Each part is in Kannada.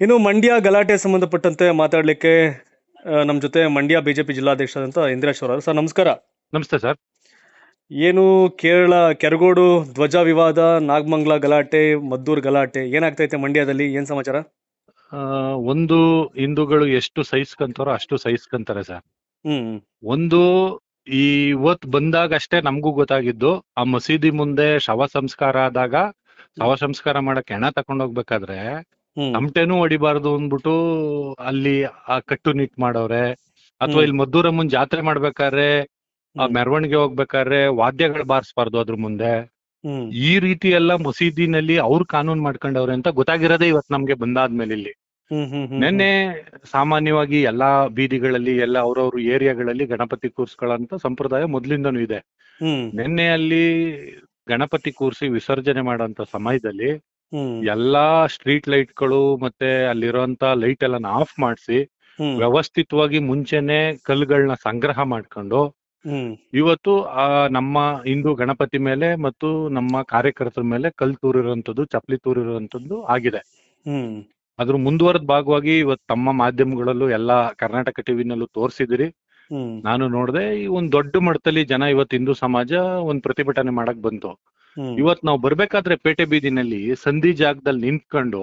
ಇನ್ನು ಮಂಡ್ಯ ಗಲಾಟೆ ಸಂಬಂಧಪಟ್ಟಂತೆ ಮಾತಾಡಲಿಕ್ಕೆ ನಮ್ಮ ಜೊತೆ ಮಂಡ್ಯ ಬಿಜೆಪಿ ಜಿಲ್ಲಾಧ್ಯಕ್ಷರಾದಂಥ ಇಂದಿರಾಶ್ವರ ಅವರು ಸರ್ ನಮಸ್ಕಾರ. ನಮಸ್ತೆ ಸರ್. ಏನು ಕೇರಳ ಕೆರಗೋಡು ಧ್ವಜ ವಿವಾದ ನಾಗಮಂಗಲ ಗಲಾಟೆ ಮದ್ದೂರ್ ಗಲಾಟೆ ಏನಾಗ್ತೈತೆ ಮಂಡ್ಯದಲ್ಲಿ? ಏನ್ ಸಮಾಚಾರ? ಆ, ಒಂದು ಹಿಂದೂಗಳು ಎಷ್ಟು ಸಹಿಸ್ಕೊಂತಾರೋ ಅಷ್ಟು ಸಹಿಸ್ಕೊಂತಾರೆ ಸರ್. ಹ್ಮ್ ಒಂದು ಈ ಇವತ್ ಬಂದಾಗ ಅಷ್ಟೇ ನಮಗೂ ಗೊತ್ತಾಗಿದ್ದು ಆ ಮಸೀದಿ ಮುಂದೆ ಶವ ಸಂಸ್ಕಾರ ಆದಾಗ ಶವ ಸಂಸ್ಕಾರ ಮಾಡಕ್ಕೆ ಹೆಣ ತಕೊಂಡ್ ತಮಟೆನೂ ಹೊಡಿಬಾರ್ದು ಅಂದ್ಬಿಟ್ಟು ಅಲ್ಲಿ ಆ ಕಟ್ಟು ನಿಟ್ ಮಾಡವ್ರೆ ಅಥವಾ. ಇಲ್ಲಿ ಮದ್ದೂರಮ್ಮನ್ ಜಾತ್ರೆ ಮಾಡ್ಬೇಕಾದ್ರೆ ಆ. ಮೆರವಣಿಗೆ ಹೋಗ್ಬೇಕಾದ್ರೆ ವಾದ್ಯಗಳು ಬಾರಿಸ್ಬಾರ್ದು ಅದ್ರ ಮುಂದೆ. ಈ ರೀತಿ ಎಲ್ಲ ಮಸೀದಿನಲ್ಲಿ ಅವ್ರು ಕಾನೂನು ಮಾಡ್ಕೊಂಡವ್ರೆ ಅಂತ ಗೊತ್ತಾಗಿರೋದೇ ಇವತ್ ನಮ್ಗೆ ಬಂದಾದ್ಮೇಲೆ ಇಲ್ಲಿ. ನಿನ್ನೆ ಸಾಮಾನ್ಯವಾಗಿ ಎಲ್ಲಾ ಬೀದಿಗಳಲ್ಲಿ ಎಲ್ಲ ಅವ್ರವ್ರ ಏರಿಯಾಗಳಲ್ಲಿ ಗಣಪತಿ ಕೂರ್ಸ್ಕೊಳ್ಳೋಂತ ಸಂಪ್ರದಾಯ ಮೊದ್ಲಿಂದನೂ ಇದೆ. ನಿನ್ನೆ ಅಲ್ಲಿ ಗಣಪತಿ ಕೂರ್ಸಿ ವಿಸರ್ಜನೆ ಮಾಡೋಂತ ಸಮಯದಲ್ಲಿ ಎಲ್ಲಾ ಸ್ಟ್ರೀಟ್ ಲೈಟ್ಗಳು ಮತ್ತೆ ಅಲ್ಲಿರುವಂತ ಲೈಟ್ ಎಲ್ಲ ಆಫ್ ಮಾಡಿಸಿ ವ್ಯವಸ್ಥಿತವಾಗಿ ಮುಂಚೆನೆ ಕಲ್ಲುಗಳನ್ನ ಸಂಗ್ರಹ ಮಾಡ್ಕೊಂಡು ಇವತ್ತು ಆ ನಮ್ಮ ಹಿಂದೂ ಗಣಪತಿ ಮೇಲೆ ಮತ್ತು ನಮ್ಮ ಕಾರ್ಯಕರ್ತರ ಮೇಲೆ ಕಲ್ ತೂರಿರುವಂತದ್ದು ಚಪ್ಪಲಿ ತೂರಿರುವಂತದ್ದು ಆಗಿದೆ. ಅದ್ರ ಮುಂದುವರೆದ ಭಾಗವಾಗಿ ಇವತ್ತು ತಮ್ಮ ಮಾಧ್ಯಮಗಳಲ್ಲೂ ಎಲ್ಲಾ ಕರ್ನಾಟಕ ಟಿವಿನಲ್ಲೂ ತೋರಿಸಿದಿರಿ. ನಾನು ನೋಡಿದೆ ಈ ಒಂದ್ ದೊಡ್ಡ ಮಟ್ಟದಲ್ಲಿ ಜನ ಇವತ್ತು ಹಿಂದೂ ಸಮಾಜ ಒಂದ್ ಪ್ರತಿಭಟನೆ ಮಾಡಕ್ ಬಂತು. ಇವತ್ ನಾವು ಬರ್ಬೇಕಾದ್ರೆ ಪೇಟೆ ಬೀದಿನಲ್ಲಿ ಸಂಧಿ ಜಾಗದಲ್ಲಿ ನಿಂತ್ಕೊಂಡು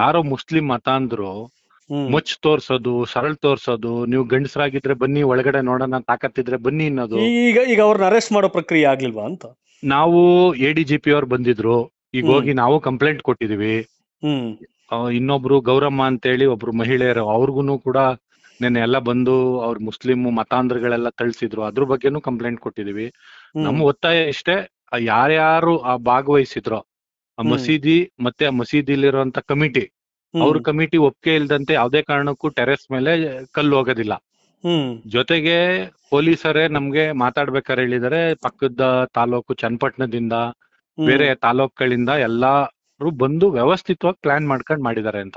ಯಾರೋ ಮುಸ್ಲಿಂ ಮತಾಂದ್ರು ಅಂದ್ರು ಮುಚ್ ತೋರ್ಸೋದು ಸರಳ್ ತೋರ್ಸೋದು ನೀವು ಗಂಡಸರಾಗಿದ್ರೆ ಬನ್ನಿ ಒಳಗಡೆ ನೋಡೋಣ ತಾಕತ್ತಿದ್ರೆ ಬನ್ನಿ ಅನ್ನೋದು. ಈಗ ಈಗ ಅವ್ರನ್ನ ಅರೆಸ್ಟ್ ಮಾಡೋ ಪ್ರಕ್ರಿಯೆ ಆಗ್ಲಿಲ್ವಾ ಅಂತ? ನಾವು ಎ ಡಿ ಜಿ ಪಿ ಅವ್ರು ಬಂದಿದ್ರು. ಈಗ ಹೋಗಿ ನಾವು ಕಂಪ್ಲೇಂಟ್ ಕೊಟ್ಟಿದೀವಿ. ಇನ್ನೊಬ್ರು ಗೌರಮ್ಮ ಅಂತೇಳಿ ಒಬ್ರು ಮಹಿಳೆಯರು ಅವ್ರಿಗೂ ಕೂಡ ನೆನ್ನೆ ಎಲ್ಲ ಬಂದು ಅವ್ರ ಮುಸ್ಲಿಂ ಮತಾಂಧ್ರಗಳೆಲ್ಲ ತಳ್ಸಿದ್ರು ಅದ್ರ ಬಗ್ಗೆನೂ ಕಂಪ್ಲೇಂಟ್ ಕೊಟ್ಟಿದೀವಿ. ನಮ್ಮ ಒತ್ತಾಯ ಇಷ್ಟೇ. ಯಾರ್ಯಾರು ಆ ಭಾಗವಹಿಸಿದ್ರೋ ಆ ಮಸೀದಿ ಮತ್ತೆ ಆ ಮಸೀದಿಲಿರುವಂತ ಕಮಿಟಿ. ಅವ್ರ ಕಮಿಟಿ ಒಪ್ಪಿಗೆ ಇಲ್ದಂತೆ ಯಾವ್ದೇ ಕಾರಣಕ್ಕೂ ಟೆರೆಸ್ ಮೇಲೆ ಕಲ್ಲು ಹೋಗೋದಿಲ್ಲ ಜೊತೆಗೆ ಪೊಲೀಸರೇ ನಮ್ಗೆ ಮಾತಾಡ್ಬೇಕಾದ್ರೆ ಹೇಳಿದಾರೆ ಪಕ್ಕದ ತಾಲೂಕು ಚನ್ನಪಟ್ಟಣದಿಂದ. ಬೇರೆ ತಾಲೂಕುಗಳಿಂದ ಎಲ್ಲಾರು ಬಂದು ವ್ಯವಸ್ಥಿತವಾಗಿ ಪ್ಲಾನ್ ಮಾಡ್ಕೊಂಡ್ ಮಾಡಿದ್ದಾರೆ ಅಂತ.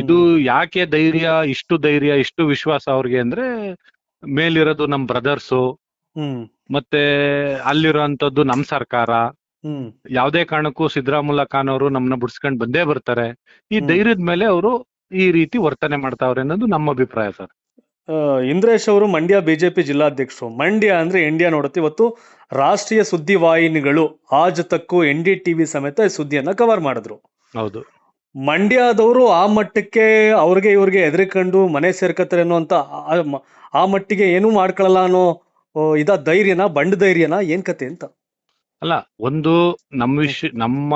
ಇದು ಯಾಕೆ ಧೈರ್ಯ ಇಷ್ಟು ಧೈರ್ಯ ಇಷ್ಟು ವಿಶ್ವಾಸ ಅವ್ರಿಗೆ ಅಂದ್ರೆ ಮೇಲಿರೋದು ನಮ್ ಬ್ರದರ್ಸು ಮತ್ತೆ ಅಲ್ಲಿರುವಂತದ್ದು ನಮ್ ಸರ್ಕಾರ ಹ್ಮ್. ಯಾವ್ದೇ ಕಾರಣಕ್ಕೂ ಸಿದ್ದರಾಮುಲ್ಲಾ ಖಾನ್ ಅವರು ನಮ್ಮನ್ನ ಬಿಡ್ಸ್ಕೊಂಡ್ ಬಂದೇ ಬರ್ತಾರೆ. ಈ. ಧೈರ್ಯದ ಮೇಲೆ ಅವರು ಈ ರೀತಿ ವರ್ತನೆ ಮಾಡ್ತಾವ್ರೆ ಅನ್ನೋದು ನಮ್ಮ ಅಭಿಪ್ರಾಯ ಸರ್. ಇಂದ್ರೇಶ್ ಅವರು ಮಂಡ್ಯ ಬಿಜೆಪಿ ಜಿಲ್ಲಾಧ್ಯಕ್ಷರು. ಮಂಡ್ಯ ಅಂದ್ರೆ ಇಂಡಿಯಾ ನೋಡುತ್ತೆ. ಇವತ್ತು ರಾಷ್ಟ್ರೀಯ ಸುದ್ದಿ ವಾಹಿನಿಗಳು Aaj Tak N D TV ಸಮೇತ ಸುದ್ದಿಯನ್ನ ಕವರ್ ಮಾಡಿದ್ರು. ಹೌದು. ಮಂಡ್ಯದವರು ಆ ಮಟ್ಟಕ್ಕೆ ಅವ್ರಿಗೆ ಇವ್ರಿಗೆ ಹೆದರಿಕೊಂಡು ಮನೆ ಸೇರ್ಕತ್ತಾರೆ ಅನ್ನೋ ಆ ಆ ಮಟ್ಟಿಗೆ ಏನೂ ಮಾಡ್ಕೊಳ್ಳಲ್ಲ ಅನ್ನೋ ಇದ ಧೈರ್ಯನ ಬಂಡ ಧೈರ್ಯನ ಏನ್ ಕತೆ ಅಂತ? ಅಲ್ಲ ಒಂದು ನಮ್ಮ ವಿಷಯ ನಮ್ಮ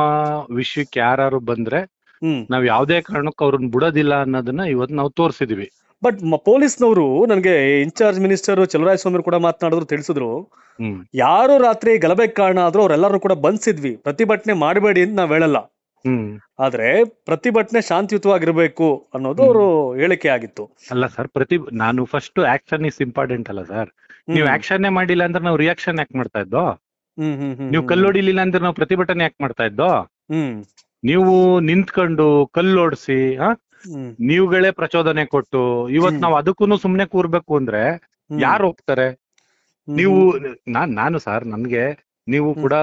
ವಿಷಯಕ್ಕೆ ಯಾರು ಬಂದ್ರೆ ಹ್ಮ್. ನಾವ್ ಯಾವ್ದೇ ಕಾರಣಕ್ಕೂ ಅವ್ರನ್ನ ಬಿಡೋದಿಲ್ಲ ಅನ್ನೋದನ್ನ ಇವತ್ತು ನಾವು ತೋರಿಸಿದೀವಿ. ಬಟ್ ಪೊಲೀಸ್ನವರು ನನಗೆ ಇನ್ಚಾರ್ಜ್ ಮಿನಿಸ್ಟರ್ ಚಲುವರಾಯ ಸ್ವಾಮಿ ಕೂಡ ಮಾತನಾಡಿದ್ರು ತಿಳಿಸಿದ್ರು. ಹ್ಮ್. ಯಾರು ರಾತ್ರಿ ಗಲಭೆ ಕಾರಣ ಆದ್ರೂ ಅವರೆಲ್ಲರೂ ಕೂಡ ಬಂಧಿಸಿದ್ವಿ ಪ್ರತಿಭಟನೆ ಮಾಡಬೇಡಿ ಅಂತ ನಾವ್ ಹೇಳಲ್ಲ. ಹ್ಮ್. ಆದ್ರೆ ಪ್ರತಿಭಟನೆ ಶಾಂತಿಯುತವಾಗಿರ್ಬೇಕು ಅನ್ನೋದು ಅವರು ಹೇಳಿಕೆ ಆಗಿತ್ತು. ಅಲ್ಲ ಸರ್ ಪ್ರತಿ ನಾನು ಫಸ್ಟ್ ಆಕ್ಷನ್ ಇಸ್ ಇಂಪಾರ್ಟೆಂಟ್ ಅಲ್ಲ ಸರ್. ನೀವು ಆಕ್ಷನ್ ಮಾಡಿಲ್ಲ ಅಂದ್ರೆ ನಾವು ರಿಯಾಕ್ಷನ್ ಯಾಕೆ ಮಾಡ್ತಾ ಇದ್ದೋ? ನೀವು ಕಲ್ಲೊಡಿಲಿಲ್ಲ ಅಂದ್ರೆ ನಾವು ಪ್ರತಿಭಟನೆ ಯಾಕೆ ಮಾಡ್ತಾ ಇದ್ದೋ? ನೀವು ನಿಂತ್ಕೊಂಡು ಕಲ್ಲೋಡಿಸಿ ಹ? ನೀವುಗಳೇ ಪ್ರಚೋದನೆ ಕೊಟ್ಟು ಇವತ್ ನಾವ್ ಅದಕ್ಕೂ ಸುಮ್ನೆ ಕೂರ್ಬೇಕು ಅಂದ್ರೆ. ಯಾರು ಹೋಗ್ತಾರೆ? ನೀವು ನಾನ್ ನಾನು ಸರ್ ನನ್ಗೆ ನೀವು ಕೂಡ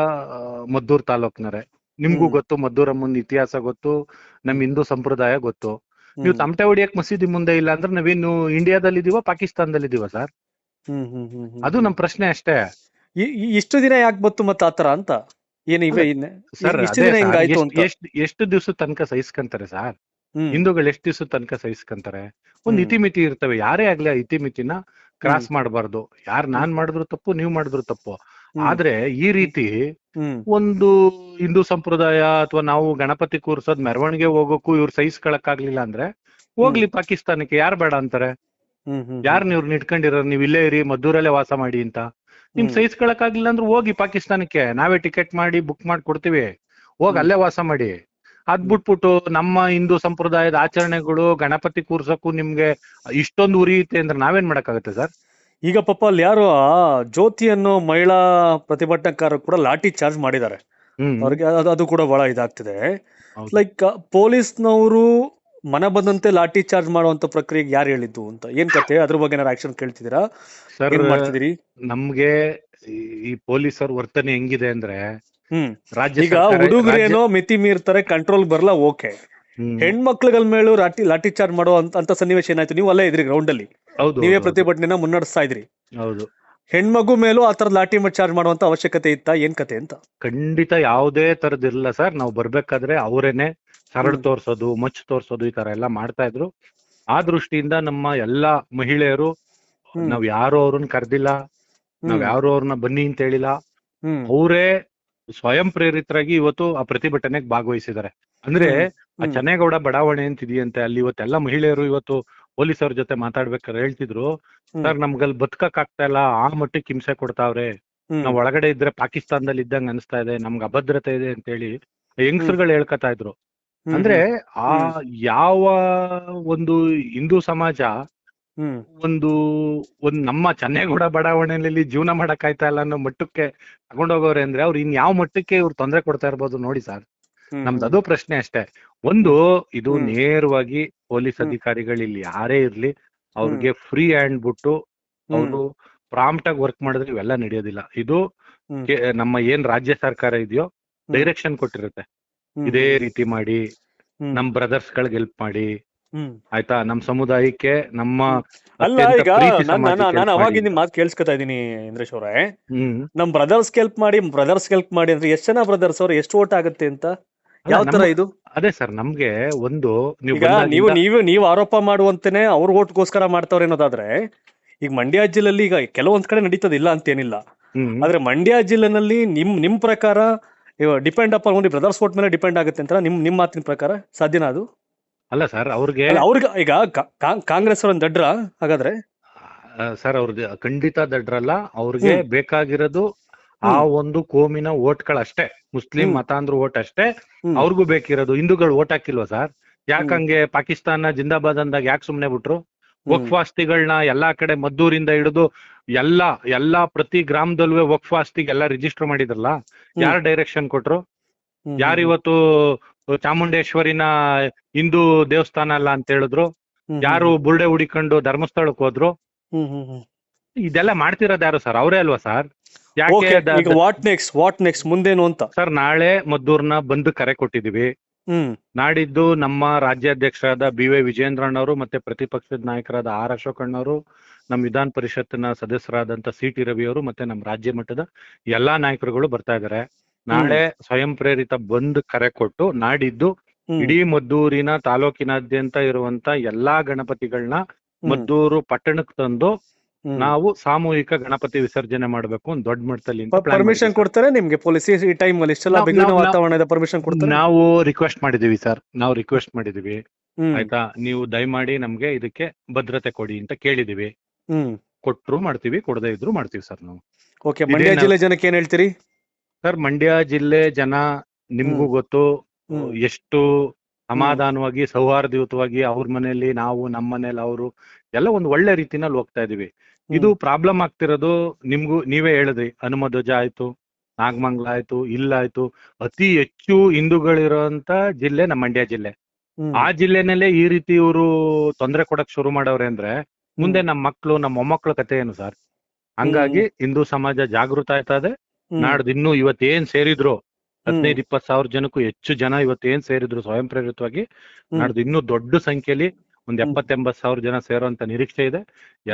ಮದ್ದೂರ್ ತಾಲೂಕ್ನರೆ. ನಿಮ್ಗೂ. ಗೊತ್ತು ಮದ್ದೂರಮ್ಮನ ಇತಿಹಾಸ ಗೊತ್ತು ನಮ್ ಹಿಂದೂ ಸಂಪ್ರದಾಯ ಗೊತ್ತು. ನೀವು ತಮಟೆ ಹೊಡಿಯಕ್ ಮಸೀದಿ ಮುಂದೆ ಇಲ್ಲ ಅಂದ್ರೆ ನಾವೇನು ಇಂಡಿಯಾದಲ್ಲಿ ಇದೀವ ಪಾಕಿಸ್ತಾನದಲ್ಲಿ ಇದೀವ ಸರ್. ಅದು ನಮ್ ಪ್ರಶ್ನೆ ಅಷ್ಟೇ. ಇಷ್ಟು ದಿನ ಯಾಕೆ ಬತ್ತು ಮತ್ತೆ ಆತರ ಅಂತ? ಏನು ಇವೆ ಎಷ್ಟು ಎಷ್ಟು ದಿವಸ ತನಕ ಸಹಿಸ್ಕೊಂತಾರೆ ಸರ್. ಹಿಂದೂಗಳು ಎಷ್ಟು ದಿವಸ ತನಕ ಸಹಿಸ್ಕೊಂತಾರೆ? ಒಂದ್ ಇತಿಮಿತಿ ಇರ್ತವೆ. ಯಾರೇ ಆಗ್ಲಿ ಆ ಇತಿಮಿತಿನ ಕ್ರಾಸ್ ಮಾಡಬಾರ್ದು. ಯಾರ್ ನಾನ್ ಮಾಡಿದ್ರು ತಪ್ಪು ನೀವ್ ಮಾಡಿದ್ರು ತಪ್ಪು. ಆದ್ರೆ ಈ ರೀತಿ ಒಂದು ಹಿಂದೂ ಸಂಪ್ರದಾಯ ಅಥವಾ ನಾವು ಗಣಪತಿ ಕೂರ್ಸೋದ್ ಮೆರವಣಿಗೆ ಹೋಗೋಕ್ಕೂ ಇವ್ರು ಸಹಿಸ್ಕೊಳಕ್ ಆಗ್ಲಿಲ್ಲ ಅಂದ್ರೆ ಹೋಗ್ಲಿ ಪಾಕಿಸ್ತಾನಕ್ಕೆ. ಯಾರ್ ಬೇಡ ಅಂತಾರೆ? ಯಾರ್ ನೀವ್ ನಿಟ್ಕೊಂಡಿರೋ ನೀವ್ ಇಲ್ಲೇ ಇರಿ ಮದ್ದೂರಲ್ಲೇ ವಾಸ ಮಾಡಿ ಅಂತ. ನಿಮ್ ಹ್ಮ್. ಸಹಿಸ್ಕೊಳಕ್ ಆಗ್ಲಿಲ್ಲ ಅಂದ್ರೆ ಹೋಗಿ ಪಾಕಿಸ್ತಾನಕ್ಕೆ. ನಾವೇ ಟಿಕೆಟ್ ಮಾಡಿ ಬುಕ್ ಮಾಡಿ ಕೊಡ್ತೀವಿ. ಹೋಗಿ ಅಲ್ಲೇ ವಾಸ ಮಾಡಿ. ಅದ್ ಬಿಟ್ಬಿಟ್ಟು ನಮ್ಮ ಹಿಂದೂ ಸಂಪ್ರದಾಯದ ಆಚರಣೆಗಳು ಗಣಪತಿ ಕೂರ್ಸಕ್ಕೂ ನಿಮ್ಗೆ ಇಷ್ಟೊಂದು ಉರಿಯುತ್ತೆ ಅಂದ್ರೆ ನಾವೇನ್ ಮಾಡಕ್ಕಾಗತ್ತೆ ಸರ್? ಈಗ ಪಾಪ ಅಲ್ಲಿ ಯಾರು ಆ ಜ್ಯೋತಿ ಅನ್ನೋ ಮಹಿಳಾ ಪ್ರತಿಭಟನಾಕಾರ ಕೂಡ ಲಾಠಿ ಚಾರ್ಜ್ ಮಾಡಿದ್ದಾರೆ. ಅವ್ರಿಗೆ ಅದು ಕೂಡ ಬಹಳ ಇದಾಗ್ತಿದೆ. ಲೈಕ್ ಪೊಲೀಸ್ನವರು ಮನ ಬಂದಂತೆ ಲಾಠಿ ಚಾರ್ಜ್ ಮಾಡುವಂತ ಪ್ರಕ್ರಿಯೆಗೆ ಯಾರು ಹೇಳಿದ್ದು ಅಂತ? ಏನ್ ಕತೆ ಅದ್ರ ಬಗ್ಗೆ ಏನಾರು ಆಕ್ಷನ್ ಕೇಳ್ತಿದ್ದೀರಾ? ಸರ್ ಏನ್ ಮಾಡ್ತಿದ್ದೀರಿ? ನಮ್ಗೆ ಈ- ಪೊಲೀಸ್ ಪೊಲೀಸರ ವರ್ತನೆ ಹೆಂಗಿದೆ ಅಂದ್ರೆ ಹ್ಮ್. ರಾಜ್ಯ ಈಗ ಸರ್ಕಾರ- ಹುಡುಗರೇನೋ ಮಿತಿ ಮೀರ್ತಾರೆ ಕಂಟ್ರೋಲ್ ಬರಲ್ಲ ಓಕೆ ಹ್ಮ್. ಹೆಣ್ಮಕ್ಳುಗಳ ಮೇಲೂ ಲಾಠಿ ಲಾಠಿ ಚಾರ್ಜ್ ಮಾಡೋ ಅಂತ ಅಂತ ಸನ್ನಿವೇಶ ಏನಾಯ್ತು? ನೀವು ಅಲ್ಲೇ ಇದ್ರಿ ಗ್ರೌಂಡ್ ಅಲ್ಲಿ. ಹೌದು ನೀವೇ ಪ್ರತಿಭಟನೆ ಪ್ರತಿಭಟನೆನ ಮುನ್ನಡೆಸ್ತಾ ಇದ್ರಿ. ಹೌದು. ಹೆಣ್ಮಗು ಮೇಲೂ ಆ ತರದ ಲಾಠಿ ಚಾರ್ಜ್ ಮಾಡುವಂತ ಅವಶ್ಯಕತೆ ಇತ್ತ? ಏನ್ ಕತೆ ಅಂತ? ಖಂಡಿತ ಯಾವುದೇ ತರದಿಲ್ಲ ಸರ್. ನಾವು ಬರ್ಬೇಕಾದ್ರೆ ಅವರೇನೆ ಸರಳು. ತೋರ್ಸೋದು ಮಚ್ಚು ತೋರ್ಸೋದು ಈ ತರ ಎಲ್ಲ ಮಾಡ್ತಾ ಇದ್ರು ಆ ದೃಷ್ಟಿಯಿಂದ ನಮ್ಮ ಎಲ್ಲಾ ಮಹಿಳೆಯರು. ನಾವ್ ಯಾರು ಅವ್ರನ್ನ ಕರ್ದಿಲ್ಲ ನಾವ್ ಯಾರು ಅವ್ರನ್ನ ಬನ್ನಿ ಅಂತ ಹೇಳಿಲ್ಲ ಅವರೇ ಸ್ವಯಂ ಪ್ರೇರಿತರಾಗಿ ಇವತ್ತು ಆ ಪ್ರತಿಭಟನೆಗೆ ಭಾಗವಹಿಸಿದ್ದಾರೆ ಅಂದ್ರೆ ಆ ಚೆನ್ನೇಗೌಡ ಬಡಾವಣೆ ಅಂತ ಇದೆಯಂತೆ ಅಲ್ಲಿ ಇವತ್ತೆಲ್ಲ ಮಹಿಳೆಯರು ಇವತ್ತು ಪೊಲೀಸರ ಜೊತೆ ಮಾತಾಡ್ಬೇಕಾದ್ರೆ ಹೇಳ್ತಿದ್ರು. ಸರ್ ನಮ್ಗಲ್ಲಿ ಬದುಕಕ್ ಆಗ್ತಾ ಇಲ್ಲ ಆ ಮಟ್ಟಕ್ಕೆ ಹಿಂಸೆ ಕೊಡ್ತಾವ್ರೆ. ನಾವ್ ಒಳಗಡೆ ಇದ್ರೆ ಪಾಕಿಸ್ತಾನದಲ್ಲಿ ಇದ್ದಂಗ ಅನಿಸ್ತಾ ಇದೆ ನಮ್ಗೆ ಅಭದ್ರತೆ ಇದೆ ಅಂತ ಹೇಳಿ ಹೆಂಗಸರುಗಳು ಹೇಳ್ಕೊತಾ ಇದ್ರು. ಅಂದ್ರೆ ಆ ಯಾವ ಒಂದು ಹಿಂದೂ ಸಮಾಜ ಒಂದು ಒಂದ್ ನಮ್ಮ ಚನ್ನೇಗೌಡ ಬಡಾವಣೆಯಲ್ಲಿ ಜೀವನ ಮಾಡಕ್ ಆಯ್ತಾ ಇಲ್ಲ ಅನ್ನೋ ಮಟ್ಟಕ್ಕೆ ತಗೊಂಡೋಗೋರೆ ಅಂದ್ರೆ ಅವ್ರು ಇನ್ ಯಾವ ಮಟ್ಟಕ್ಕೆ ಇವ್ರು ತೊಂದರೆ ಕೊಡ್ತಾ ಇರ್ಬೋದು ನೋಡಿ ಸರ್. ನಮ್ದು ಅದು ಪ್ರಶ್ನೆ ಅಷ್ಟೇ ಒಂದು ಇದು. ನೇರವಾಗಿ ಪೊಲೀಸ್. ಅಧಿಕಾರಿಗಳು ಇಲ್ಲಿ ಯಾರೇ ಇರ್ಲಿ ಅವ್ರಿಗೆ ಫ್ರೀ ಹ್ಯಾಂಡ್ ಬಿಟ್ಟು. ಅವರು ಪ್ರಾಂಪ್ಟ್ ಆಗಿ ವರ್ಕ್ ಮಾಡಿದ್ರೆ ಇವೆಲ್ಲ ನಡೆಯೋದಿಲ್ಲ ಇದು ನಮ್ಮ ಏನ್ ರಾಜ್ಯ ಸರ್ಕಾರ ಇದೆಯೋ ಡೈರೆಕ್ಷನ್ ಕೊಟ್ಟಿರುತ್ತೆ. ಇದೇ ರೀತಿ ಮಾಡಿ. ನಮ್ ಬ್ರದರ್ಸ್ ಗಳಿಗೆ ಹೆಲ್ಪ್ ಮಾಡಿ ಆಯ್ತಾ? ನಮ್ ಸಮುದಾಯಕ್ಕೆ ನಮ್ಮ ಅಲ್ಲ ಈಗ ನಾನು ಅವಾಗ ನಾನು ಅವಾಗಿಂದ ಮಾತು ಕೇಳಿಸ್ಕೊತಾ ಇದೀನಿ ಇಂದ್ರೇಶ್ ಅವ್ರೆ. ನಮ್ ಬ್ರದರ್ಸ್ ಹೆಲ್ಪ್ ಮಾಡಿ ಬ್ರದರ್ಸ್ ಹೆಲ್ಪ್ ಮಾಡಿ ಅಂದ್ರೆ ಎಷ್ಟ್ ಜನ ಬ್ರದರ್ಸ್ ಅವ್ರ? ಎಷ್ಟು ಓಟ್ ಆಗುತ್ತೆ ಅಂತ? ಯಾವ ತರ ಇದು? ಅದೇ ಸರ್ ನಮ್ಗೆ ಒಂದು ಈಗ ನೀವು ನೀವು ನೀವು ಆರೋಪ ಮಾಡುವಂತೆನೆ ಅವ್ರ ಓಟ್ಗೋಸ್ಕರ ಮಾಡ್ತಾವ್ರೆ ಅನ್ನೋದಾದ್ರೆ ಈಗ ಮಂಡ್ಯ ಜಿಲ್ಲೆಯಲ್ಲಿ ಈಗ ಕೆಲವೊಂದ್ ಕಡೆ ನಡೀತದಿಲ್ಲ ಅಂತೇನಿಲ್ಲ. ಆದ್ರೆ ಮಂಡ್ಯ ಜಿಲ್ಲೆನಲ್ಲಿ ನಿಮ್ ನಿಮ್ ಪ್ರಕಾರ depend up only brothers vote ಮೇಲೆ ಡಿಪೆಂಡ್ ಆಗುತ್ತೆ ಅಂತ ನಿಮ್ ನಿಮ್ ಮಾತಿನ ಪ್ರಕಾರ ಸಾಧ್ಯನಾ ಅದು? ಅಲ್ಲ ಸರ್ ಅವ್ರಿಗೆ ಅವ್ರಿಗೆ ಈಗ ಕಾಂಗ್ರೆಸ್ ಅವ್ರ ದಡ್ರ ಹಾಗಾದ್ರೆ? ಸರ್ ಅವ್ರಿಗೆ ಖಂಡಿತ ದಡ್ರಲ್ಲ. ಅವ್ರಿಗೆ ಬೇಕಾಗಿರೋದು ಆ ಒಂದು ಕೋಮಿನ ಓಟ್ಗಳಷ್ಟೇ ಮುಸ್ಲಿಂ. ಮತಾಂಧ್ರ ಓಟ್ ಅಷ್ಟೇ. ಅವ್ರಿಗೂ ಬೇಕಿರೋದು ಹಿಂದೂಗಳು ಓಟ್ ಹಾಕಿಲ್ವಾ ಸರ್. ಯಾಕಂಗೆ ಪಾಕಿಸ್ತಾನ ಜಿಂದಾಬಾದ್ ಅಂದಾಗ ಯಾಕೆ ಸುಮ್ನೆ ಬಿಟ್ರು? ಹ್ಮ್. ವಕ್ಫ್ ಎಲ್ಲಾ ಕಡೆ ಮದ್ದೂರಿಂದ ಹಿಡಿದು ಎಲ್ಲಾ ಎಲ್ಲಾ ಪ್ರತಿ ಗ್ರಾಮದಲ್ಲೂ ವಕ್ಫಾಸ್ತಿಗೆ ಎಲ್ಲಾ ಎಲ್ಲ ರಿಜಿಸ್ಟರ್ ಮಾಡಿದ್ರಲ್ಲ ಯಾರು ಡೈರೆಕ್ಷನ್ ಕೊಟ್ರು? ಯಾರಿವತ್ತು ಯಾರು ಇವತ್ತು ಚಾಮುಂಡೇಶ್ವರಿನ ಹಿಂದೂ ದೇವಸ್ಥಾನ ಅಲ್ಲ ಅಂತ ಹೇಳಿದ್ರು? ಯಾರು ಬುರ್ಡೆ ಹುಡಿಕೊಂಡು ಧರ್ಮಸ್ಥಳಕ್ಕೆ ಹೋದ್ರು? ಇದೆಲ್ಲ ಮಾಡ್ತಿರೋದು ಯಾರು ಸರ್? ಅವರೇ ಅಲ್ವಾ ಸರ್? ಯಾಕೆ ವಾಟ್ ನೆಕ್ಸ್ಟ್ ವಾಟ್ ನೆಕ್ಸ್ಟ್ ಮುಂದೇನು ಅಂತ? ಸರ್ ನಾಳೆ ಮದ್ದೂರ್ನ ಬಂದು ಕರೆ ಕೊಟ್ಟಿದೀವಿ. ನಾಡಿದ್ದು ನಮ್ಮ ರಾಜ್ಯಾಧ್ಯಕ್ಷರಾದ ಬಿ ವೈ ವಿಜೇಂದ್ರಣ್ಣವರು ಮತ್ತೆ ಪ್ರತಿಪಕ್ಷದ ನಾಯಕರಾದ ಆರ್ ಅಶೋಕಣ್ಣವರು ನಮ್ಮ ವಿಧಾನ ಪರಿಷತ್ತಿನ ಸದಸ್ಯರಾದಂತ ಸಿ ಟಿ ರವಿ ಅವರು ಮತ್ತೆ ನಮ್ಮ ರಾಜ್ಯ ಮಟ್ಟದ ಎಲ್ಲಾ ನಾಯಕರುಗಳು ಬರ್ತಾ ಇದಾರೆ ನಾಳೆ ಸ್ವಯಂ ಪ್ರೇರಿತ ಬಂದ್ ಕರೆ ಕೊಟ್ಟು ನಾಡಿದ್ದು. ಇಡೀ ಮದ್ದೂರಿನ ತಾಲೂಕಿನಾದ್ಯಂತ ಇರುವಂತ ಎಲ್ಲಾ ಗಣಪತಿಗಳನ್ನ ಮದ್ದೂರು ಪಟ್ಟಣಕ್ಕೆ ತಂದು. ನಾವು ಸಾಮೂಹಿಕ ಗಣಪತಿ ವಿಸರ್ಜನೆ ಮಾಡಬೇಕು ಒಂದು ದೊಡ್ಡ ಮಟ್ಟದಲ್ಲಿ ಪರ್ಮಿಷನ್ ಕೊಡ್ತಾರೆ ನಿಮ್ಗೆ ಪೊಲೀಸ್ ಈ ಟೈಮ್ ಅಲ್ಲಿ ಇಷ್ಟೆಲ್ಲ ಬಿಗುವಿನ ವಾತಾವರಣದ ಪರ್ಮಿಷನ್ ಕೊಡ್ತಾರೆ? ನಾವು ರಿಕ್ವೆಸ್ಟ್ ಮಾಡಿದೀವಿ ಸರ್ ನಾವು ರಿಕ್ವೆಸ್ಟ್ ಮಾಡಿದೀವಿ ಆಯ್ತಾ? ನೀವು ದಯಮಾಡಿ ನಮ್ಗೆ ಇದಕ್ಕೆ ಭದ್ರತೆ ಕೊಡಿ ಅಂತ ಕೇಳಿದೀವಿ ಕೊಟ್ರು ಮಾಡ್ತೀವಿ ಕೊಡದೇ ಇದ್ರು ಮಾಡ್ತೀವಿ ಸರ್ ನಾವು. ಓಕೆ ಮಂಡ್ಯ ಜಿಲ್ಲೆ ಜನಕ್ಕೆ ಏನ್ ಹೇಳ್ತೀರಿ? ಸರ್ ಮಂಡ್ಯ ಜಿಲ್ಲೆ ಜನ ನಿಮ್ಗೂ ಗೊತ್ತು. ಎಷ್ಟು ಸಮಾಧಾನವಾಗಿ ಸೌಹಾರ್ದಯುತವಾಗಿ ಅವ್ರ ಮನೆಯಲ್ಲಿ ನಾವು ನಮ್ಮ ಮನೇಲಿ ಅವರು ಎಲ್ಲ ಒಂದು ಒಳ್ಳೆ ರೀತಿನಲ್ಲಿ ಹೋಗ್ತಾ ಇದೀವಿ. ಇದು ಪ್ರಾಬ್ಲಮ್ ಆಗ್ತಿರೋದು ನಿಮ್ಗೂ ನೀವೇ ಹೇಳಿದ್ರಿ. ಹನುಮಧ್ವಜ ಆಯ್ತು ನಾಗಮಂಗಲ ಆಯ್ತು ಇಲ್ಲಾಯ್ತು ಅತಿ ಹೆಚ್ಚು ಹಿಂದೂಗಳಿರೋಂತ ಜಿಲ್ಲೆ ನಮ್ಮ ಮಂಡ್ಯ ಜಿಲ್ಲೆ. ಆ ಜಿಲ್ಲೆನಲ್ಲೇ ಈ ರೀತಿ ಇವರು ತೊಂದರೆ ಕೊಡಕ್ ಶುರು ಮಾಡವ್ರೆ ಅಂದ್ರೆ ಮುಂದೆ ನಮ್ಮ ಮಕ್ಕಳು ನಮ್ಮ ಮೊಮ್ಮಕ್ಕಳ ಕತೆ ಏನು ಸರ್? ಹಂಗಾಗಿ ಹಿಂದೂ ಸಮಾಜ ಜಾಗೃತ ಆಯ್ತಾ ಇದೆ. ನಾಡ್ದು ಇನ್ನು ಇವತ್ತೇನ್ ಸೇರಿದ್ರು. ಹದಿನೈದು ಇಪ್ಪತ್ತು ಸಾವಿರ ಜನಕ್ಕೂ ಹೆಚ್ಚು ಜನ ಇವತ್ತು ಇವತ್ತೇನ್ ಸೇರಿದ್ರು ಸ್ವಯಂ ಪ್ರೇರಿತವಾಗಿ. ನಾಡ್ದು ಇನ್ನೂ ದೊಡ್ಡ ಸಂಖ್ಯೆಯಲ್ಲಿ ಒಂದ್. ಎಪ್ಪತ್ತೆಂಬತ್ ಸಾವಿರ ಜನ ಸೇರುವಂತ ನಿರೀಕ್ಷೆ ಇದೆ.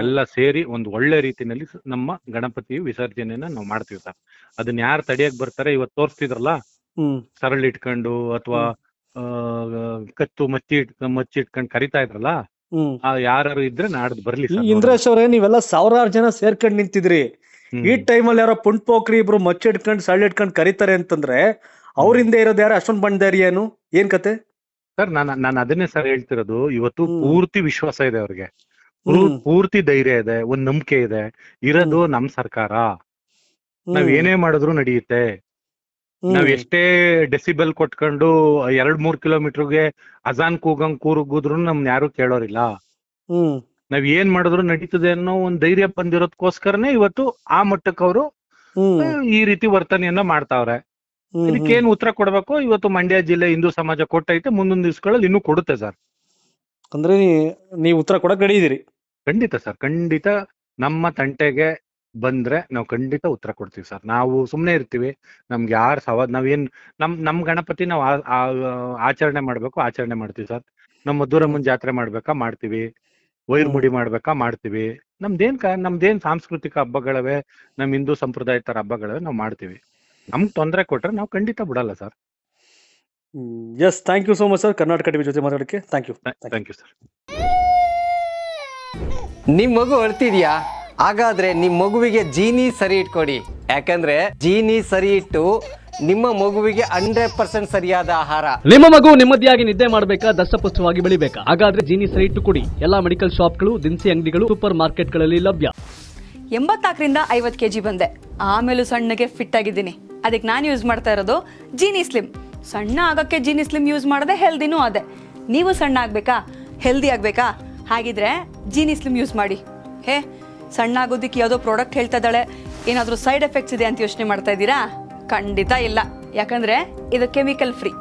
ಎಲ್ಲ ಸೇರಿ ಒಂದು ಒಳ್ಳೆ ರೀತಿನಲ್ಲಿ ನಮ್ಮ ಗಣಪತಿ ವಿಸರ್ಜನೆಯನ್ನ ನಾವು ಮಾಡ್ತೀವಿ ಸರ್. ಅದನ್ನ ಯಾರು ತಡಿಯಕ್ ಬರ್ತಾರೆ ಇವತ್ತು ತೋರಿಸ್ತಿದ್ರಲ್ಲ? ಸರಳ ಇಟ್ಕೊಂಡು ಅಥವಾ ಕತ್ತು ಮಚ್ಚಿ ಮಚ್ಚಿ ಇಟ್ಕೊಂಡು ಕರಿತಾ ಇದ್ರಲ್ಲ? ಯಾರು ಇದ್ರೆ ನಾಡ್ದು ಬರ್ಲಿ ಇಂದ್ರೇಶ್ ಅವರೇ ನೀವೆಲ್ಲ ಸಾವಿರಾರು ಜನ ಸೇರ್ಕೊಂಡ್ ನಿಂತಿದ್ರಿ. ಈ ಟೈಮಲ್ಲಿ ಯಾರೋ ಪುಂಟ್ ಪೋಕ್ರಿ ಇಬ್ರು ಮಚ್ಚ ಇಟ್ಕೊಂಡ್ ಸಳ್ಳಿ ಇಟ್ಕೊಂಡ್ ಕರೀತಾರೆ ಅಂತಂದ್ರೆ ಅವ್ರಿಂದ ಇರೋದು ಯಾರು? ಅಷ್ಟೊಂದ್ ಬಂದಾರಿ ಏನು? ಏನ್ ಕತೆ? ಸರ್ ನಾನು ನಾನು ಅದನ್ನೇ ಸರ್ ಹೇಳ್ತಿರೋದು. ಇವತ್ತು ಪೂರ್ತಿ ವಿಶ್ವಾಸ ಇದೆ ಅವ್ರಿಗೆ. ಪೂರ್ತಿ ಧೈರ್ಯ ಇದೆ ಒಂದ್ ನಂಬಿಕೆ ಇದೆ. ಇರೋದು ನಮ್ ಸರ್ಕಾರ. ನಾವ್ ಏನೇ ಮಾಡಿದ್ರು ನಡೆಯುತ್ತೆ. ನಾವ್ ಎಷ್ಟೇ ಡೆಸಿಬಲ್ ಕೊಟ್ಕೊಂಡು ಎರಡ್ ಮೂರ್ ಕಿಲೋಮೀಟರ್ಗೆ ಅಜಾನ್ ಕೂಗಂಗ್ ಕೂರುಗುದ್ರು ನಮ್ ಯಾರು ಕೇಳೋರಿಲ್ಲ. ನಾವ್ ಏನ್ ಮಾಡಿದ್ರು ನಡೀತದೆ ಅನ್ನೋ ಒಂದ್ ಧೈರ್ಯ ಬಂದಿರೋದಕ್ಕೋಸ್ಕರನೇ ಇವತ್ತು ಆ ಮಟ್ಟಕ್ಕೆ ಅವರು ಈ ರೀತಿ ವರ್ತನೆಯನ್ನ ಮಾಡ್ತಾವ್ರೆ. ಇದಕ್ಕೇನ್ ಉತ್ತರ ಕೊಡ್ಬೇಕು? ಇವತ್ತು ಮಂಡ್ಯ ಜಿಲ್ಲೆ ಹಿಂದೂ ಸಮಾಜ ಕೊಟ್ಟೈತೆ ಮುಂದೊಂದು ದಿವಸಗಳಲ್ಲಿ ಇನ್ನೂ ಕೊಡುತ್ತೆ ಸರ್. ಅಂದ್ರೆ ನೀವು ಉತ್ತರ ಕೊಡಕ್ ರೆಡಿ ಇದೀರಿ? ಖಂಡಿತ ಸರ್ ಖಂಡಿತ ನಮ್ಮ ತಂಟೆಗೆ ಬಂದ್ರೆ ನಾವು ಖಂಡಿತ ಉತ್ತರ ಕೊಡ್ತೀವಿ ಸರ್. ನಾವು ಸುಮ್ನೆ ಇರ್ತೀವಿ ನಮ್ಗೆ ಯಾರು ಸವ ನಾವೇನ್ ನಮ್ ನಮ್ ಗಣಪತಿ ನಾವು ಆಚರಣೆ ಮಾಡ್ಬೇಕು ಆಚರಣೆ ಮಾಡ್ತೀವಿ ಸರ್. ನಮ್ಮ ಮುಂದ್ ಜಾತ್ರೆ ಮಾಡ್ಬೇಕಾ ಮಾಡ್ತೀವಿ. ವೈರ್ಮುಡಿ ಮಾಡ್ಬೇಕಾ? ಮಾಡ್ತೀವಿ. ನಮ್ದೇನ್ ಕ ನಮ್ದೇನ್ ಸಾಂಸ್ಕೃತಿಕ ಹಬ್ಬಗಳವೆ ನಮ್ ಹಿಂದೂ ಸಂಪ್ರದಾಯ ತರ ಹಬ್ಬಗಳವೆ ನಾವು ಮಾಡ್ತೀವಿ. ನಮ್ಗ್ ತೊಂದರೆ ಕೊಟ್ರೆ ನಾವು ಖಂಡಿತ ಬಿಡಲ್ಲ sir. Yes thank you so much sir Karnataka TV ಜೊತೆ ಮಾತಾಡಕ್ಕೆ thank you thank you sir ನಿಮ್ ಮಗು ಅಳ್ತಿದ್ಯಾ? ಹಾಗಾದ್ರೆ ನಿಮ್ ಮಗುವಿಗೆ ಜೀನಿ ಸರಿ ಇಟ್ಕೊಡಿ. ಯಾಕಂದ್ರೆ ಜೀನಿ ಸರಿ ಇಟ್ಟು ನಿಮ್ಮ ಮಗುವಿಗೆ ಹಂಡ್ರೆಡ್ ಪರ್ಸೆಂಟ್ ಸರಿಯಾದ ಆಹಾರ. ನಿಮ್ಮ ಮಗು ನೆಮ್ಮದಿಯಾಗಿ ನಿದ್ದೆ ಮಾಡಬೇಕಾ ದಷ್ಟಪುಷ್ಟವಾಗಿ ಬೆಳಿಬೇಕಾ? ಹಾಗಾದ್ರೆ ಜೀನಿ ಸೈಟ್ ಕುಡಿ ಕೊಡಿ. ಎಲ್ಲಾ ಮೆಡಿಕಲ್ ಶಾಪ್ಗಳು ದಿನಸಿ ಅಂಗಡಿಗಳು ಸೂಪರ್ ಮಾರ್ಕೆಟ್ಗಳಲ್ಲಿ ಲಭ್ಯ. ಎಂಬತ್ತಾಕರಿಂದ ಐವತ್ತು ಕೆ ಜಿ ಬಂದೆ. ಆಮೇಲೂ ಸಣ್ಣಗೆ ಫಿಟ್ ಆಗಿದ್ದೀನಿ. ಅದಕ್ಕೆ ನಾನು ಯೂಸ್ ಮಾಡ್ತಾ ಇರೋದು ಜೀನಿ ಸ್ಲಿಮ್ ಸಣ್ಣ ಆಗೋಕ್ಕೆ ಜೀನಿ ಸ್ಲಿಮ್ ಯೂಸ್ ಮಾಡದೆ ಹೆಲ್ದಿನೂ ಅದೇ. ನೀವು ಸಣ್ಣ ಆಗಬೇಕಾ? ಹೆಲ್ದಿ ಆಗಬೇಕಾ? ಹಾಗಿದ್ರೆ ಜೀನಿ ಸ್ಲಿಮ್ ಯೂಸ್ ಮಾಡಿ. ಹೇ ಸಣ್ಣ ಆಗೋದಿಕ್ಕೆ ಯಾವುದೋ ಪ್ರಾಡಕ್ಟ್ ಹೇಳ್ತಾ ಇದ್ದಾಳೆ. ಏನಾದರೂ ಸೈಡ್ ಎಫೆಕ್ಟ್ಸ್ ಇದೆ ಅಂತ ಯೋಚನೆ ಮಾಡ್ತಾ ಇದ್ದೀರಾ? ಖಂಡಿತ ಇಲ್ಲ. ಯಾಕಂದ್ರೆ ಇದು ಕೆಮಿಕಲ್ ಫ್ರೀ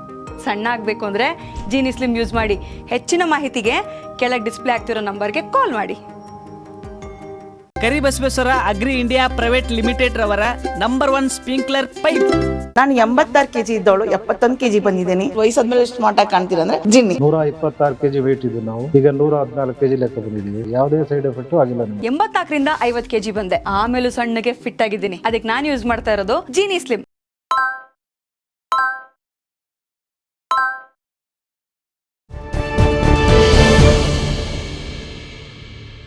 ಸಣ್ಣ ಆಗಬೇಕು ಅಂದರೆ ಜೀನಿ ಸ್ಲಿಮ್ ಯೂಸ್ ಮಾಡಿ. ಹೆಚ್ಚಿನ ಮಾಹಿತಿಗೆ ಕೆಳಗೆ ಡಿಸ್ಪ್ಲೇ ಆಗ್ತಿರೋ ನಂಬರ್ಗೆ ಕಾಲ್ ಮಾಡಿ. Karibasaveshwara agri India private limited ರವರ ನಂಬರ್ ಒನ್ ಸ್ಪ್ರಿಂಕ್ಲರ್ ಪೈಪ್ ನಾನು ಎಂಬತ್ತಾರು ಕೆಜಿ ಇದ್ದವಳು ಎಪ್ಪತ್ತೊಂದು ಕೆಜಿ ಬಂದಿದ್ದೀನಿ. ವಯಸ್ಸಾದ್ಮೇಲೆ ಎಷ್ಟು ಮಾಟ ಕಾಣ್ತೀರಾ ಅಂದ್ರೆ ಜಿನ್ನಿ ನೂರ ಇಪ್ಪತ್ತಾರು ಕೆಜಿ ವೇಟ್ ಇದ್ದು ನಾವು. ಈಗ ನೂರ ಹದಿನಾಲ್ಕು ಕೆಜಿ ಲೆಕ್ಕ ಬಂದಿದ್ದೀವಿ. ಯಾವುದೇ ಸೈಡ್ ಎಫೆಕ್ಟ್ ಆಗಿಲ್ಲ ಎಂಬತ್ತಾಕರಿಂದ ಎಂಬತ್ನಾಲ್ಕರಿಂದ ಐವತ್ತು ಕೆಜಿ ಬಂದೆ. ಆಮೇಲೆ ಸಣ್ಣಗೆ ಫಿಟ್ ಆಗಿದ್ದೀನಿ. ಅದಕ್ಕೆ ನಾನು ಯೂಸ್ ಮಾಡ್ತಾ ಇರೋದು ಜೀನಿ ಸ್ಲಿಮ್